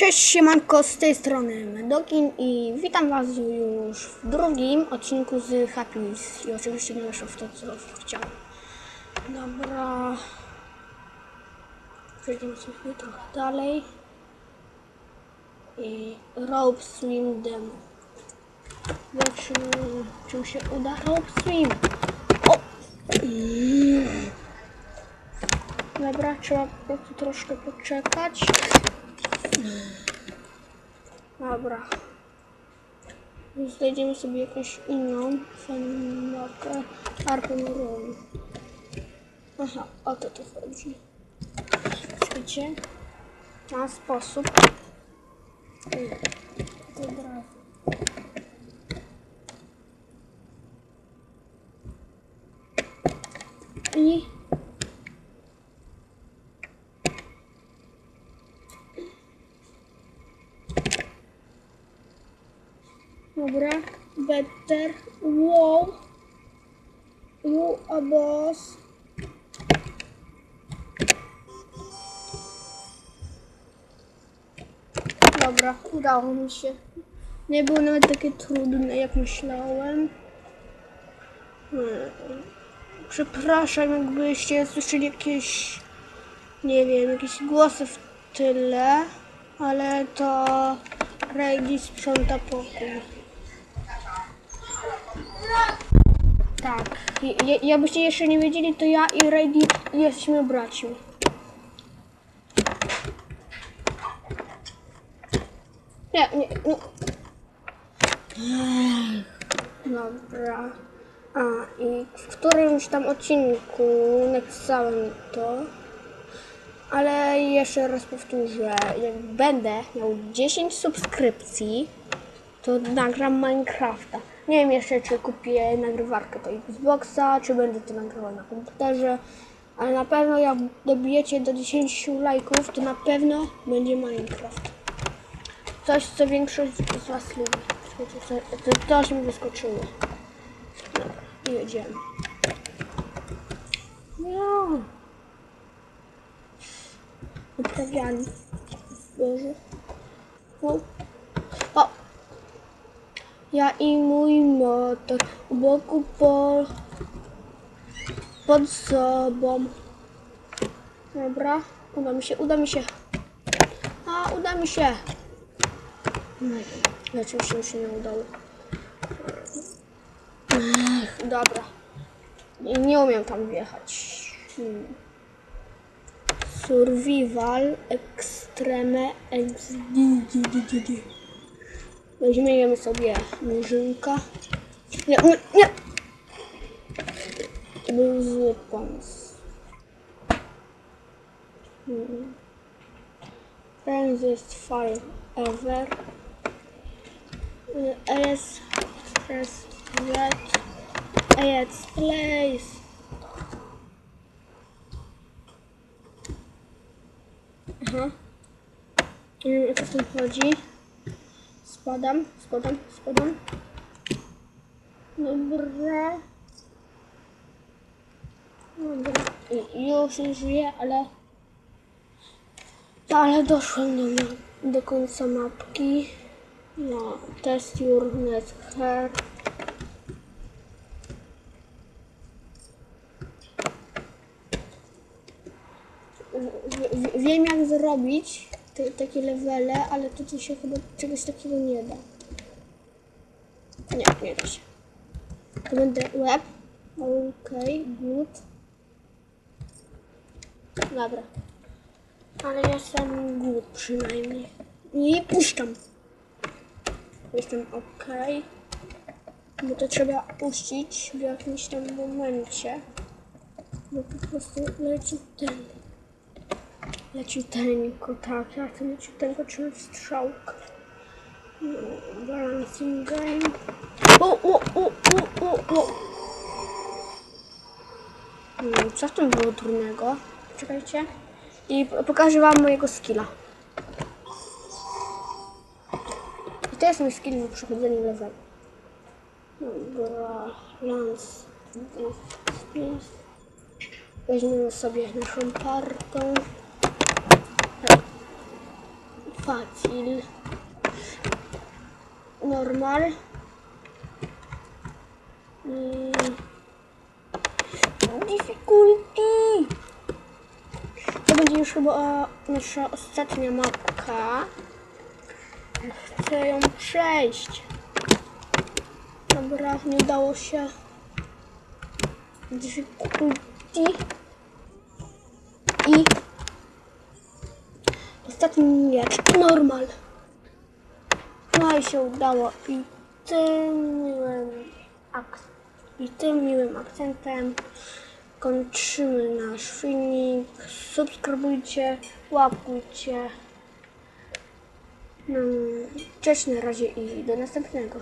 Cześć siemanko, z tej strony Medokin i witam was już w drugim odcinku z Happy Wheels i oczywiście nie weszło w to co chciałem. Dobra. Przejdziemy sobie trochę dalej. I Rope Swim Demo. Zobaczymy czy mi się uda Rope Swim. O! Dobra, trzeba po prostu troszkę poczekać. Dobra. Znajdziemy sobie jakąś inną fajną Roll. Aha, o to to chodzi. W ten sposób. Dobra. I Dobra, better, wow, you a boss. Dobra, udało mi się. Nie było nawet takie trudne, jak myślałem. Hmm. Przepraszam, jakbyście słyszeli jakieś, nie wiem, jakieś głosy w tyle, ale to Reigi sprząta pokój. Tak. Ja, jakbyście jeszcze nie wiedzieli, to ja i Reigi jesteśmy braćmi. Nie, nie, nie. Dobra. A, i w którymś tam odcinku napisałem to. Ale jeszcze raz powtórzę, jak będę miał 10 subskrypcji, to nagram Minecrafta. Nie wiem jeszcze, czy kupię nagrywarkę do Xboxa, czy będę to nagrywał na komputerze, ale na pewno jak dobijecie do 10 lajków, to na pewno będzie Minecraft. Coś, co większość z Was lubi. To, to, mi wyskoczyło. Dobra, i jedziemy. No. Uprawiani. Boże. O. Ja i mój motor u boku po... pod sobą. Dobra. Uda mi się, uda mi się. A, uda mi się. No oczywiście mi się nie udało. Dobra. Nie umiem tam wjechać. Hmm. Survival Extreme XD. Weźmiemy sobie murzynka. Nie, nie, nie! To był zły pomysł. Hmm. Friends forever. S press red. Let's place. Aha. Nie wiem, o co tym chodzi. Spadam, spadam, spadam. Dobra. Dobra. Już żyję, ale... Ale doszłem do, do końca mapki. No, test your net hair. Wiem jak zrobić te, takie levele, ale to tu się chyba czegoś takiego nie da. Nie, nie da się. To będę web. Okej, good. Dobra. Ale jestem good przynajmniej. Nie puszczam. Jestem ok. Bo to trzeba puścić w jakimś tam momencie. Bo po prostu leci ten. Leciuteńko, tak, ja chcę leciuteńko trzymać strzałkę. No, balancing game. O, o, o, o, o, o. Hmm, Co w tym było trudnego? Czekajcie. I pokażę wam mojego skilla. I to jest mój skill na przechodzeniu levelu. Dobra, lance. Weźmiemy sobie naszą partą. Facil. Normal. I... Difficulty. To będzie już chyba nasza ostatnia mapka. Chcę ją przejść. Dobra, nie udało się. Difficulty. I ostatni miecz. Normal. No i się udało. I tym miłym ak- i tym miłym akcentem kończymy nasz filmik. Subskrybujcie, łapkujcie. No, cześć na razie i do następnego.